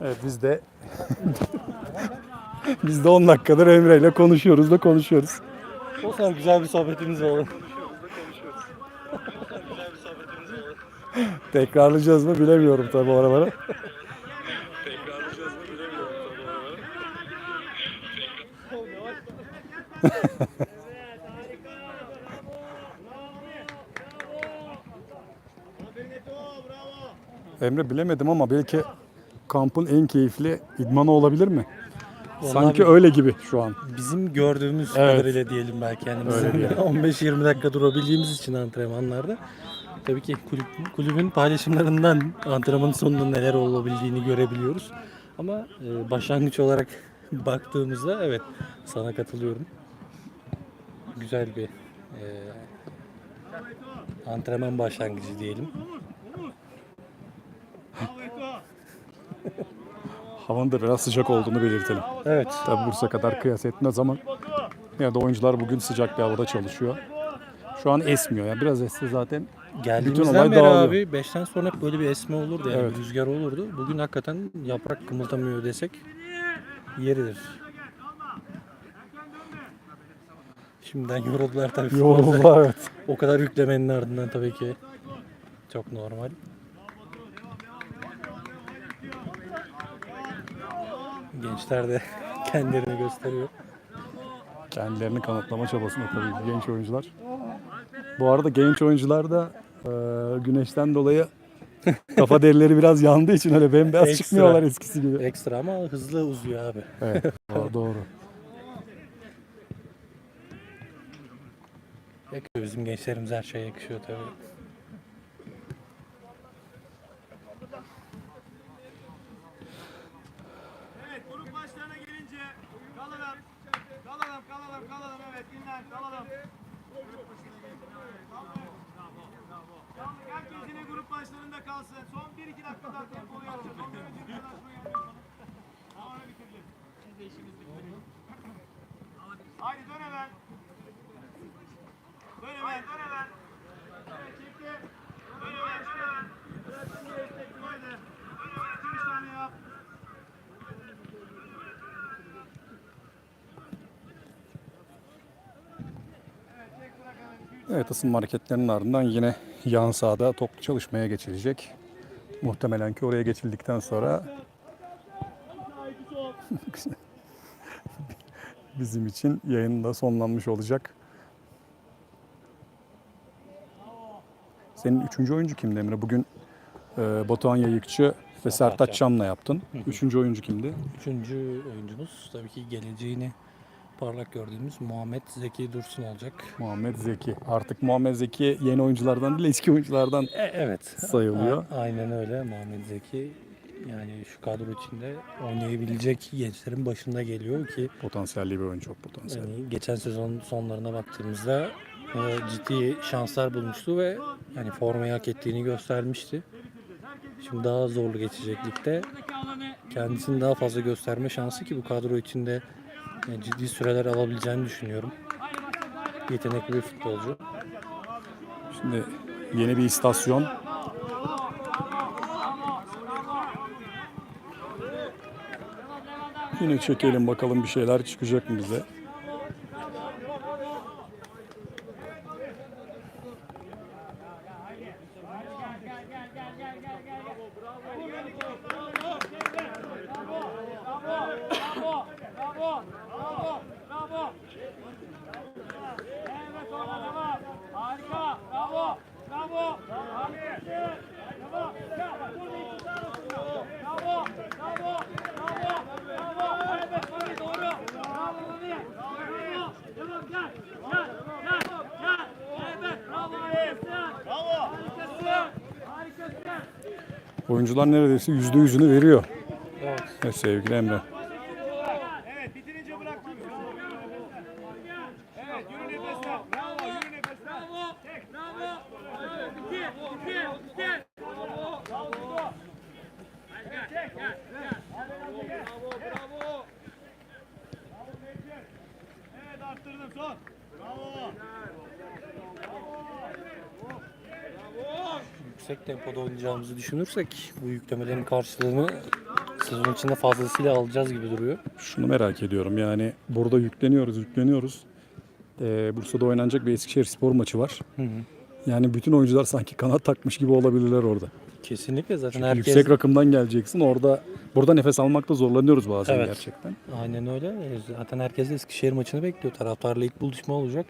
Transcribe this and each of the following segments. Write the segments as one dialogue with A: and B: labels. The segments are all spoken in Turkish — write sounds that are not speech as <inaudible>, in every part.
A: Evet biz de <laughs> biz de 10 dakikadır Emre ile konuşuyoruz da konuşuyoruz.
B: O kadar güzel bir sohbetimiz oldu.
A: Tekrarlayacağız mı bilemiyorum tabii o araları. Emre bilemedim ama belki kampın en keyifli idmanı olabilir mi? Sanki
B: Vallahi
A: öyle gibi şu an.
B: Bizim gördüğümüz
A: Evet.
B: kadarıyla diyelim belki yani bizim 15-20 <laughs> dakika durabildiğimiz için antrenmanlarda tabii ki kulüp, kulübün paylaşımlarından antrenmanın sonunda neler olabildiğini görebiliyoruz. Ama e, başlangıç olarak <laughs> baktığımızda evet sana katılıyorum. Güzel bir e, antrenman başlangıcı diyelim. <laughs>
A: Havanın da biraz sıcak olduğunu belirtelim.
B: Evet.
A: Tabi Bursa kadar kıyas etmez ama ya da oyuncular bugün sıcak bir havada çalışıyor. Şu an esmiyor. Yani biraz esse zaten
B: Geldiğimizden beri
A: dağılıyor.
B: abi 5'ten sonra hep böyle bir esme olurdu yani
A: Evet.
B: rüzgar olurdu. Bugün hakikaten yaprak kımıldamıyor desek yeridir. Şimdiden yoruldular tabii.
A: yoruldular <laughs> evet.
B: O kadar yüklemenin ardından tabii ki çok normal. Gençler de <laughs> kendilerini gösteriyor.
A: Kendilerini kanıtlama çabasında tabii genç oyuncular. Bu arada genç oyuncular da e, güneşten dolayı <laughs> kafa derileri biraz yandığı için öyle bembeyaz
B: Ekstra.
A: çıkmıyorlar eskisi gibi.
B: Ekstra ama hızlı uzuyor abi.
A: Evet, <laughs> doğru.
B: Yakıyor bizim gençlerimiz her şeye yakışıyor tabii.
C: Evet grup başlarına gelince kalalım. Kalalım kalalım kalalım evet dinlen kalalım. Tamam, Herkes yine grup başlarında kalsın. Son 1-2 dakika daha tempolu yapacağız. Ondan önce bir yanaşma yapıyoruz. Sonra bitireceğiz. Biz de işimiz bitti. Haydi dön hemen. Dön hemen dön hemen. Evet çekti. Dön hemen dön hemen. Bıraktın bir destekli haydi. Dön hemen 2-3 tane yap.
A: Evet ısınma hareketlerinin ardından yine yan sahada top çalışmaya geçilecek. Muhtemelen ki oraya geçildikten sonra <laughs> bizim için yayın da sonlanmış olacak. Senin üçüncü oyuncu kimdi Emre? Bugün e, Batuhan Yayıkçı ve Sertaç Çam'la yaptın. Üçüncü oyuncu kimdi?
B: Üçüncü oyuncumuz tabii ki geleceğini parlak gördüğümüz Muhammed Zeki Dursun olacak.
A: Muhammed Zeki. Artık Muhammed Zeki yeni oyunculardan değil eski oyunculardan
B: E, evet.
A: sayılıyor.
B: A- aynen öyle Muhammed Zeki. Yani şu kadro içinde oynayabilecek gençlerin başında geliyor ki
A: Potansiyelli bir oyuncu, çok potansiyelli.
B: yani geçen sezon sonlarına baktığımızda e, ciddi şanslar bulmuştu ve yani formayı hak ettiğini göstermişti. Şimdi daha zorlu geçecek ligde kendisini daha fazla gösterme şansı ki bu kadro içinde ciddi süreler alabileceğini düşünüyorum. Yetenekli bir futbolcu.
A: Şimdi yeni bir istasyon. Yine çekelim bakalım bir şeyler çıkacak mı bize.
C: Bravo, bravo, bravo, bravo. Evet ona devam. Harika, bravo, bravo. Abi, devam. Ya, burada iki tane olsun. Bravo, bravo, bravo, bravo. Evet, Mami doğru. Bravo Mami. Bravo. Devam, gel, gel, gel, gel. Evet, bravo Harikasın. Bravo. Harikasın. Harikasın.
A: Oyuncular neredeyse yüzde yüzünü veriyor.
B: Evet.
A: Evet, sevgili Emre.
C: Evet bitirince bırak. Evet yürü nefesle. Bravo yürü nefesle. Bravo. Tek. Bravo. Evet iki. İki. İki. Bravo. Bravo. Bravo. Gel gel gel. Bravo bravo. Son. Bravo.
B: yüksek tempoda oynayacağımızı düşünürsek bu yüklemelerin karşılığını sezon içinde fazlasıyla alacağız gibi duruyor.
A: Şunu merak ediyorum yani burada yükleniyoruz yükleniyoruz. Ee, Bursa'da oynanacak bir Eskişehir spor maçı var.
B: Hı hı.
A: Yani bütün oyuncular sanki kanat takmış gibi olabilirler orada.
B: Kesinlikle zaten
A: Çünkü
B: herkes
A: yüksek rakımdan geleceksin. Orada burada nefes almakta zorlanıyoruz bazen
B: Evet.
A: gerçekten.
B: aynen öyle. E, Zaten herkes de Eskişehir maçını bekliyor. Taraftarla ilk buluşma olacak.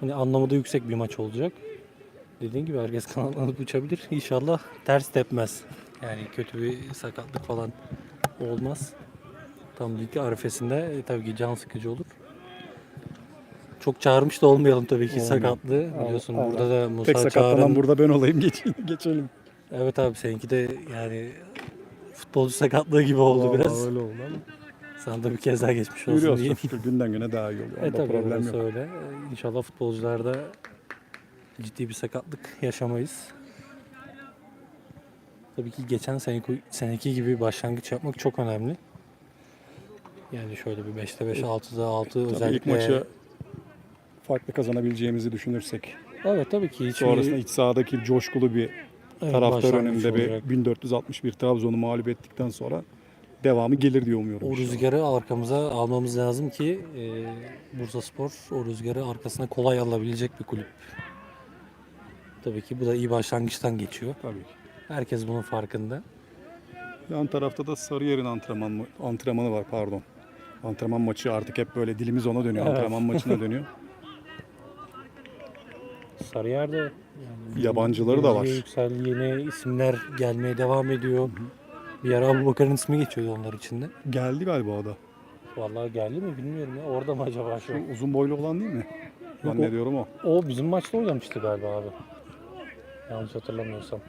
B: Hani anlamı da yüksek bir maç olacak. Dediğin gibi herkes <laughs> kanatlanıp uçabilir. İnşallah ters tepmez. Yani kötü bir sakatlık falan olmaz. Tam lig arifesinde e, tabii ki can sıkıcı olur. Çok çağırmış da olmayalım tabii ki
A: Olmayalım.
B: sakatlığı. Biliyorsun
A: Allah.
B: burada da Musa
A: Tek
B: Çağrı'nın
A: burada ben olayım <laughs> geç, geçelim.
B: Evet abi seninki de yani futbolcu sakatlığı gibi oldu
A: Vallahi
B: biraz.
A: Öyle oldu ama.
B: Sana da bir kez daha geçmiş olsun
A: Yürüyoruz
B: diyeyim.
A: şükür günden güne daha iyi oluyor.
B: E
A: Onda
B: tabii
A: problem
B: orası
A: yok.
B: öyle. E, İnşallah futbolcularda ciddi bir sakatlık yaşamayız. Tabii ki geçen seneki, seneki gibi başlangıç yapmak çok önemli. Yani şöyle bir 5'te 5, 6'da 6
A: Tabii
B: özellikle.
A: ilk maçı farklı kazanabileceğimizi düşünürsek.
B: Evet tabii ki. Hiç
A: Sonrasında iç sahadaki coşkulu bir
B: Evet,
A: taraftar
B: başlangıç
A: önünde bir
B: olacak.
A: 1461 Trabzon'u mağlup ettikten sonra devamı gelir diye umuyorum.
B: O
A: inşallah.
B: rüzgarı arkamıza almamız lazım ki e, Bursa Spor o rüzgarı arkasına kolay alabilecek bir kulüp. Tabii ki bu da iyi başlangıçtan geçiyor.
A: Tabii ki.
B: Herkes bunun farkında.
A: Yan tarafta da Sarıyer'in antrenman antrenmanı var pardon. Antrenman maçı artık hep böyle dilimiz ona dönüyor.
B: Evet.
A: Antrenman maçına dönüyor. <laughs>
B: Sarıyer'de yani
A: Yabancıları da var.
B: Yüksel yeni isimler gelmeye devam ediyor. Bir ara Abu Bakar'ın ismi geçiyordu onlar içinde.
A: Geldi galiba o da.
B: Vallahi geldi mi bilmiyorum ya. Orada mı acaba şu?
A: Şu uzun boylu olan değil mi? Zannediyorum o.
B: O bizim maçta oynamıştı galiba abi. Yanlış hatırlamıyorsam.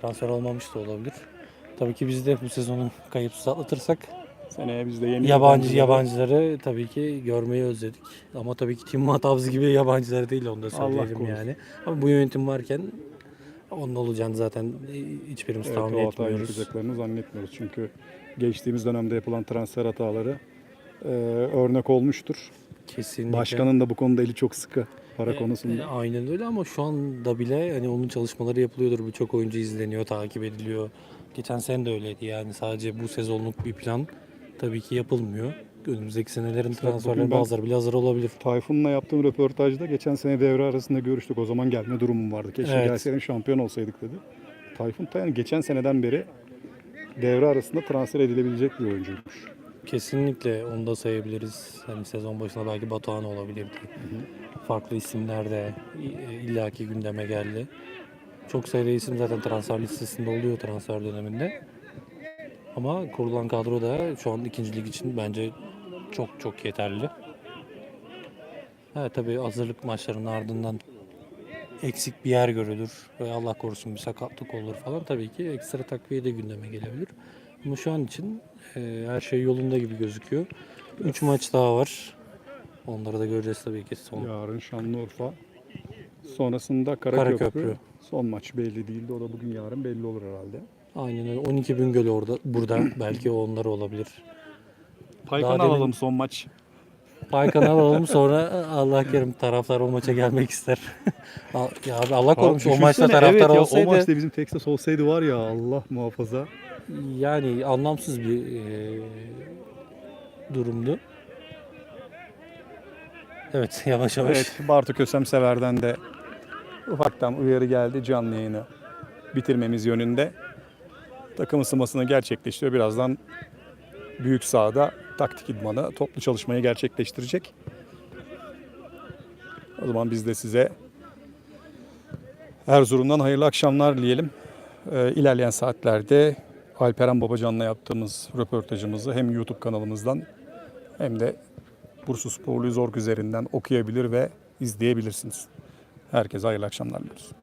B: Transfer olmamış da olabilir. Tabii ki biz de bu sezonu kayıpsız atlatırsak
A: Seneye biz de yeni
B: yabancı
A: yabancıları-
B: tabii ki görmeyi özledik. Ama tabii ki Tim Matavs gibi yabancıları değil onu da
A: Allah
B: söyleyelim
A: korusun.
B: yani. Ama bu yönetim varken onun olacağını zaten hiçbirimiz
A: Evet,
B: tahmin etmiyoruz.
A: yapacaklarını zannetmiyoruz. Çünkü geçtiğimiz dönemde yapılan transfer hataları e, örnek olmuştur.
B: Kesinlikle.
A: Başkanın da bu konuda eli çok sıkı para
B: E,
A: konusunda.
B: e, aynen öyle ama şu anda bile hani onun çalışmaları yapılıyordur. Birçok oyuncu izleniyor, takip ediliyor. Geçen sene de öyleydi yani sadece bu sezonluk bir plan tabii ki yapılmıyor. Önümüzdeki senelerin
A: Mesela
B: transferleri
A: bugün ben-
B: bazıları bile hazır olabilir.
A: Tayfun'la yaptığım röportajda geçen sene devre arasında görüştük. O zaman gelme durumum vardı. Keşke
B: Evet.
A: gelseydim şampiyon olsaydık dedi. Tayfun da yani geçen seneden beri devre arasında transfer edilebilecek bir oyuncuymuş.
B: Kesinlikle onu da sayabiliriz. Hani sezon başında belki Batuhan olabilirdi. Farklı isimler de i- illaki gündeme geldi. Çok sayıda isim zaten transfer listesinde oluyor transfer döneminde. Ama kurulan kadro da şu an ikinci lig için bence çok çok yeterli. Evet tabii hazırlık maçlarının ardından eksik bir yer görülür ve Allah korusun bir sakatlık olur falan tabii ki ekstra takviye de gündeme gelebilir. Ama şu an için e, her şey yolunda gibi gözüküyor. 3 maç daha var. Onları da göreceğiz tabii ki son.
A: Yarın Şanlıurfa. Sonrasında Karaköprü.
B: Karaköprü.
A: Son maç belli değildi. O da bugün yarın belli olur herhalde.
B: Aynen öyle. 12 Bingöl orada burada. <clears throat> Belki onlar olabilir.
A: Paykan
B: Daha demin-
A: alalım son maç.
B: Paykan alalım <laughs> sonra Allah kerim taraftar o maça gelmek ister. <laughs> Al- ya abi Allah korumuş o
A: Abi
B: maçta
A: düşünsene,
B: taraftar
A: evet ya,
B: olsaydı
A: O maçta bizim Texas olsaydı var ya Allah muhafaza.
B: yani anlamsız bir e, durumdu. Evet <laughs> yavaş yavaş.
A: Evet Bartu Kösem Sever'den de ufaktan uyarı geldi canlı yayını bitirmemiz yönünde. Takım ısınmasını gerçekleştiriyor. Birazdan büyük sahada taktik idmanı, toplu çalışmayı gerçekleştirecek. O zaman biz de size Erzurum'dan hayırlı akşamlar dileyelim. Ee, ilerleyen saatlerde Alperen Babacan'la yaptığımız röportajımızı hem YouTube kanalımızdan hem de Bursa Sporlu Zorg üzerinden okuyabilir ve izleyebilirsiniz. Herkese hayırlı akşamlar diliyoruz.